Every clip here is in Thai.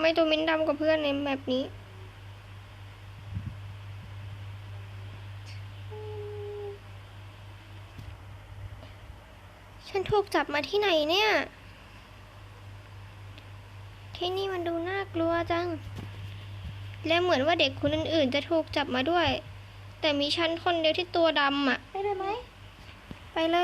ไมตัวมินดำกว่าเพื่อนในแบบนี้ ฉันถูกจับมาที่ไหนเนี่ย ที่นี่มันดูน่ากลัวจัง และเหมือนว่าเด็กคนอื่นๆ จะถูกจับมาด้วย แต่มีฉันคนเดียวที่ตัวดำอะ ไปเลยไหม ไปเล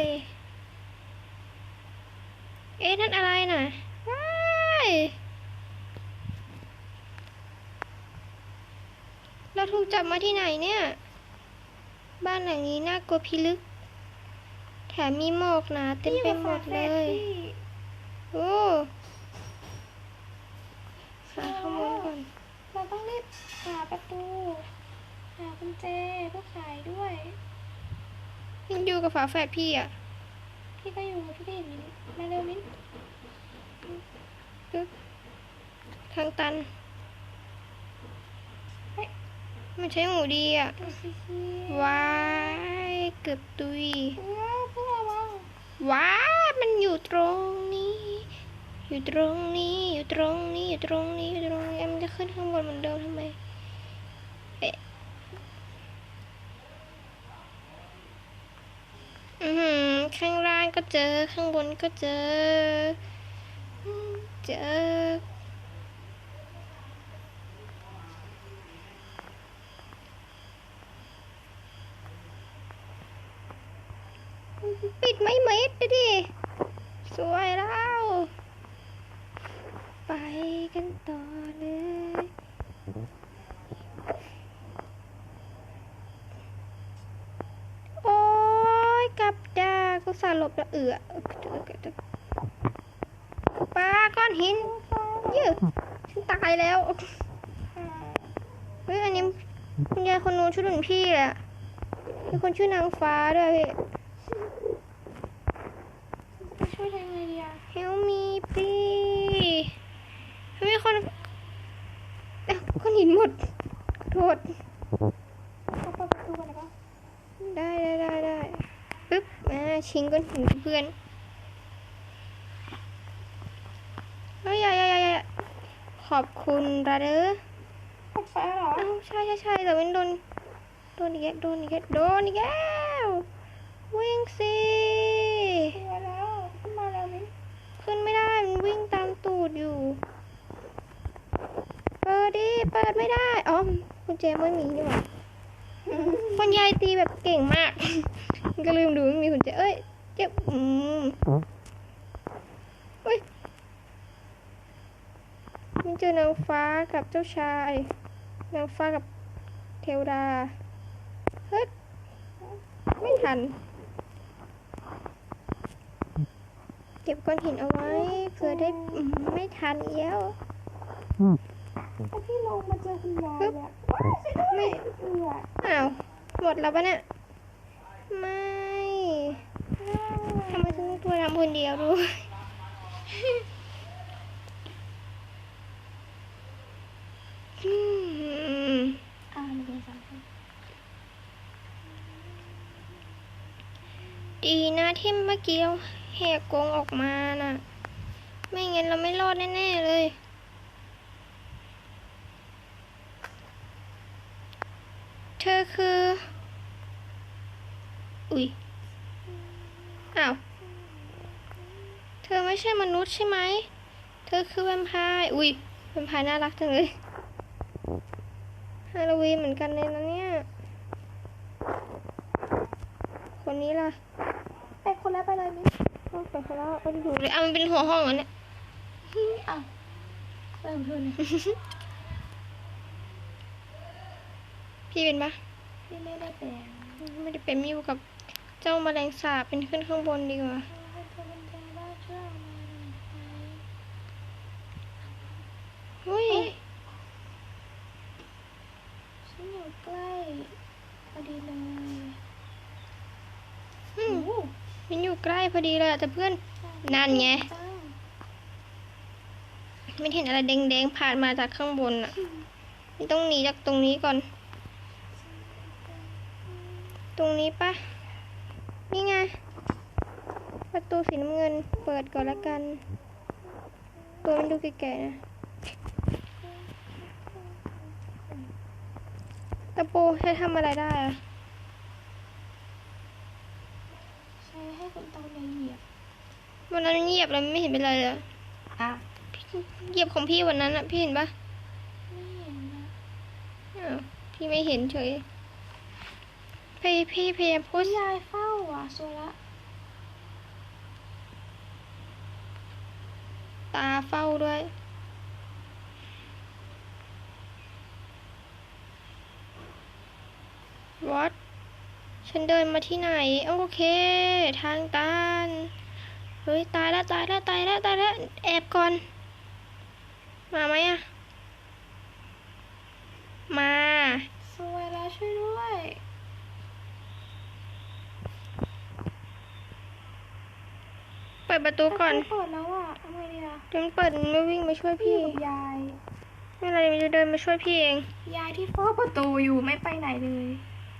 ย เอ๊ะนั่นอะไรน่ะว้า เราถูกจับมาที่ไหนเนี่ย บ้านหลังนี้น่ากลัวพิลึก แถมมีหมอกหนาเต็มไปหมดเลย โอ้หาข้อมูลก่อน เราต้องรีบหาประตู หากุญแจเพื่อขายด้วยยังอยู่กับฝาแฝดพี่อะ พี่ก็อยู่พี่ก็เห็นอยู่มาเร็วมิ้นปึ๊บทางตัน มันใช้หมูดีอะว้ายเกือบตุยเออเพื่อระวังว้ามันอยู่ตรงนี้ อยู่ตรงนี้ อยู่ตรงนี้ อยู่ตรงนี้ อยู่ตรงนี้มันจะขึ้นข้างบนเหมือนเดิมทำไมเอ๊ะอือหือข้างล่างก็เจอ ข้างบนก็เจอ เจอ ปิดไม่เม็ ดูดิ สวยแล้ว ไปกันต่อเลยโอ้ยกับดากูสาหลบละเอือปลาก้อนหินยอะฉันตายแล้วเฮ้ยอันนี้คุณยายคนนู้นชื่อหนุนพี่แหละมีคนชื่อนางฟ้าด้วยพี่ จะช่วยทำไงดีอะ Help me please มีคนเอ้าคนหินหมดขอโทษเอาเปิดประตูก่อนนะคะได้ได้ได้ได้ปึ๊บมาชิงก้อนหินกับเพื่อนเฮ้ยอย่าอย่าอย่าอย่าขอบคุณระเด้อปิดไฟเหรอเอ้าใช่ใช่ใช่แต่มันโดนโดนอีกแล้วโดนอีกแล้วโดนอีกแล้ววิ่งสิ เปิดแล้วขึ้นมาแล้วมิ้น ขึ้นไม่ได้ มันวิ่งตามตูดอยู่ เปิด ดิเปิดไม่ได้ อ๋อคุณเจไม่มีนี่หว่าคุณยายตีแบบเก่งมาก ก็ลืมดูไม่มีคุณเจเอ้ย เจ็บ อืมอุ้ยมันเจอนางฟ้ากับเจ้าชาย นางฟ้ากับเทวดา เฮ้ย ไม่ทัน เก็บก้อนหินเอาไว้เผื่อได้อืมไม่ทันอีกแล้ว ถ้าพี่ลงมาเจอคุณยายเนี่ยว้ายช่วยด้วยเอืออ้าว หมดแล้วปะเนี่ย ไม่ทำไมฉันต้องตัวทำคนเดียวด้วยอืมอ่ามันเป็นสามคนดีนะที่เมื่อกี้เราแหกกรงออกมาน่ะ ไม่งั้นเราไม่รอดแน่ ๆ เลย เธอคือ อุ๊ยอ้าว เธอไม่ใช่มนุษย์ใช่ไหม เธอคือแวมไพร์ อุ๊ยแวมไพร์น่ารักจังเลย ฮาโลวีนเหมือนกันเลยนะเนี่ย คนนี้ล่ะ ไปคนละไปเลยมิ้นต้องไปคนละเอาดูเลยอะมันเป็นหัวห้องเหรอเนี่ยอ้าวเริ่มเพื่อนเลย พี่เป็นปะพี่ไม่ได้แปลงไม่ได้เป็นไม่อยู่กับเจ้าแมลงสาบเป็นขึ้นข้างบนดีกว่าให้เธอเป็นแทนบ้านช่วยเอามาหน่อยไหมเฮ้ยฉันอยู่ใกล้พอดีเลยอืมโอ้มันอยู่ใกล้พอดีเลยอะแต่เพื่อนนั่นไงจ้าไม่เห็นอะไรแดงๆผ่านมาจากข้างบนอะมันต้องหนีจากตรงนี้ก่อน ตรงนี้ปะนี่ไง ประตูสีน้ำเงินเปิดก่อนละกัน ตัวมันดูแก่ๆนะตะปูใช้ทำอะไรได้อะใช้ให้คนเตาเนี่ยเหยียบวันนั้นเงียบแล้วไม่เห็นเป็นไรเลยอะอะเหยียบของพี่วันนั้นอะพี่เห็นปะไม่เห็นนะอ้าวพี่ไม่เห็นเฉย พี่พี่พยายพูดยายเฝ้าอะโซละตาเฝ้าด้วยวัดฉันเดินมาที่ไหน โอเค ทางตันเฮ้ย ตายแล้ว ตายแล้ว ตายแล้ว ตายแล้ว แอบก่อน มาไหมอะมา สวยแล้วช่วยด้วย เปิ ดประตูก่อนประตูเปิดแล้วอะทำไมเนี่ยเดี๋ยวมันเปิดมันไม่วิ่งมาช่วยพี่พี่กับยาย ไม่เป็นไรมันจะเดินมาช่วยพี่เองยายที่เฝ้าประตูอยู่ไม่ไปไหนเลย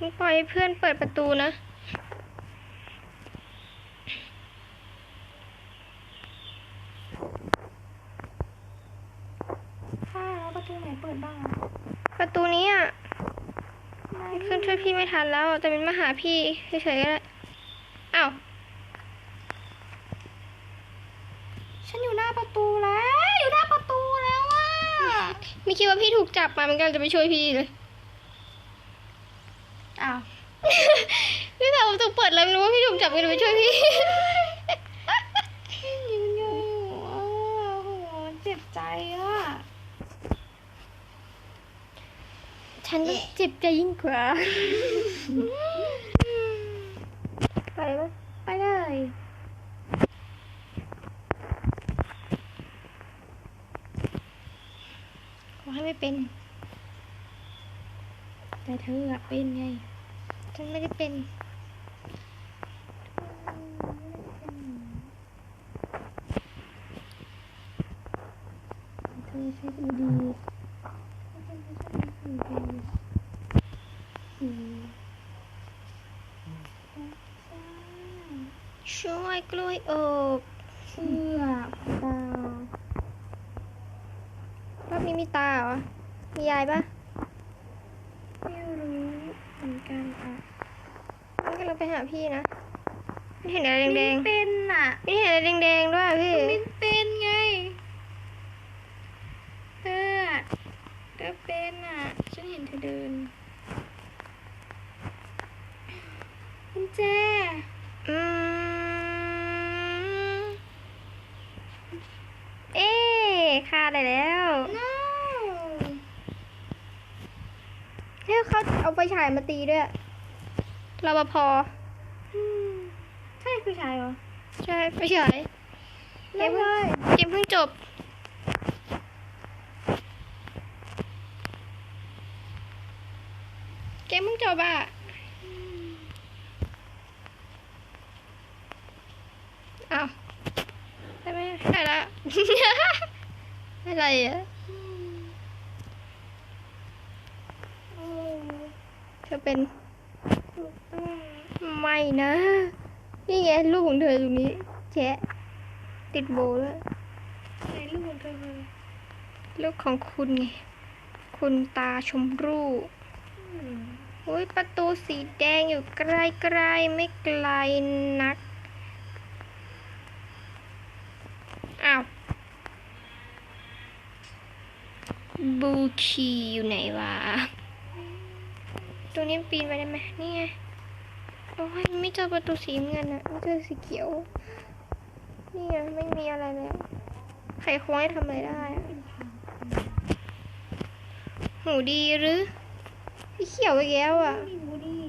มึงปล่อยให้เพื่อนเปิดประตูนะค่ะแล้วประตูไหนเปิดบ้างอะประตูนี้อะไหนขึ้นช่วยพี่ไม่ทันแล้ว แต่เป็นมาหาพี่เฉยๆก็ได้อ้าว ฉันอยู่หน้าประตูแล้ว อยู่หน้าประตูแล้วอะ ไม่คิดว่าพี่ถูกจับมามันก็จะไปช่วยพี่เลยอ้าวพี่สาวประตูเปิดเลยไม่รู้ว่าพี่ถูกจับก็เลยไปช่วยพี่ยืนอยู่อะโหเจ็บใจอะฉันต้องเจ็บใจยิ่งกว่า ไปไหมไปเลย ขอให้ไม่ เป็น แต่เธออะเป็นไง ฉันไม่ได้เป็นเธอใช้ดูดีอืมช่วยกล้วยอบเชื่อตารอบนี้มีตาเหรอ มียายปะไม่รู้เหมือนกันอะงั้นก็เราไปหาพี่นะไม่เห็นอะไรแดงมิ้นเป็นอะๆไม่เห็นอะไรแดงๆด้วยพี่ มิ้นเป็นไงเธออะเธอเป็นอะ ฉันเห็นเธอเดินกุญแจ อืม เอ๊ะฆ่าได้แล้ว no เฮ้ยเขาเอาไฟฉายมาตีด้วยรปภอืมใช่ผู้ชายเหรอ ใช่ไฟฉายเล่นเลยเกมเพิ่งจบ เกมเพิ่งจบอะอ้าวได้ไหมได้ละอะไรอะ โอ้ เธอเป็นถูกต้องไม่นะ นี่ไงลูกของเธอตรงนี้แชะติดโบด้วยไหนลูกของเธอเลยลูกของคุณไง คุณตาชมรูปอืมอุ้ยประตูสีแดงอยู่ใกล้ๆไม่ไกลนัก อ้าวบูคีอยู่ไหนวะ ตรงนี้ปีนไปได้ไหมนี่ไงโอ้ยไม่เจอประตูสีเงินอะไม่เจอสีเขียว นี่ไงไม่มีอะไรแล้วไขควงให้ทำอะไรได้อะหูดีหรือสีเขียวอีกแล้วอะไม่มีบูดี้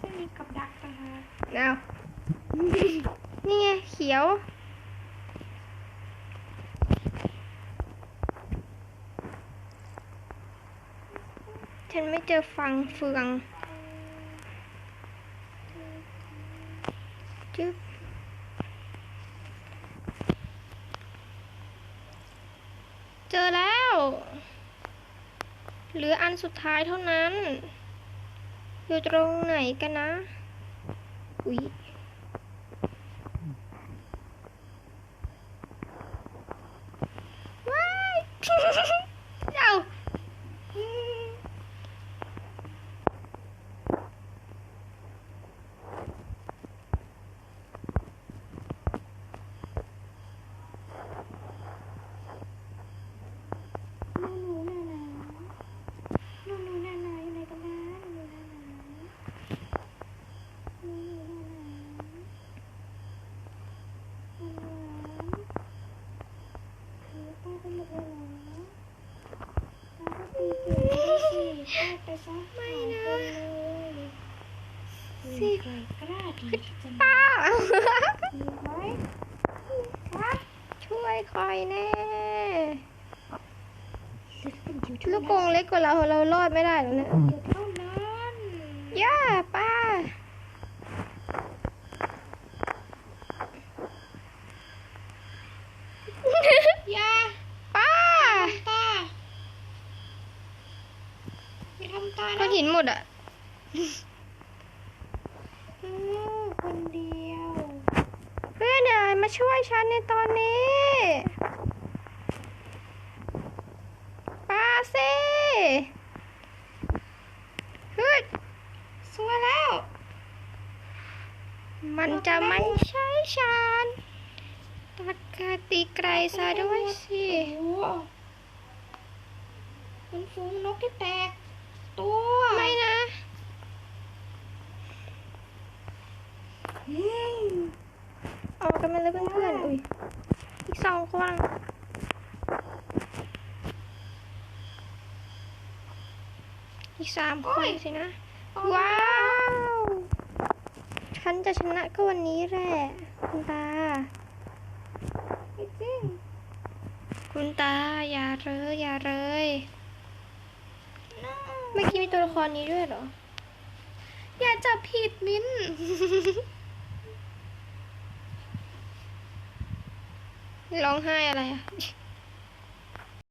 ไม่มีกับดักนะคะเอานี่ไงเขียว ฉันไม่ เจอฟังเฟืองจึ๊บเจอแล้ว เหลืออันสุดท้ายเท่านั้น อยู่ตรงไหนกันนะ อุ๊ยว้ย ตายไปหมดเลยเหรอตายก็ตีเก่งด้วยสิตายไปซะ ไม่นะ หายคนเลย สิ ใครก ล้าดีที่จะป้ามีไหมคะช่วยคอยแน่หรือเป็นอยู่ลูกกรงเล็กกว่าเราเรารอดไม่ได้แล้วเนี่ยเดี๋ยวเท่านั้นย่าป้าอย่าป้าตาอย่าทำตาก้อนะนหินหมดอะ อืมคนเดียว เพื่อนอย่า มาช่วยฉันในตอนนี้ป้าสิฮ้ยสวยแล้ว มันจะไม่ใช่ฉันตัดกาตีไกลซะด้วยสิมันฟุ้งนกที่แตก ตัว ไม่นะ อืม ออกกันมาเลยเพื่อนๆ อุ้ย อี กสองคนอีกสามคนสินะ ว้าว ฉันจะชนะก็วันนี้แหละ คุณตาไม่จริงคุณตา อย่าเลย อย่าเลยน้าเมื่อกี้มีตัวละครนี้ด้วยเหรอ อย่าจับผิดมิ้น ร้องไห้อะไรอะ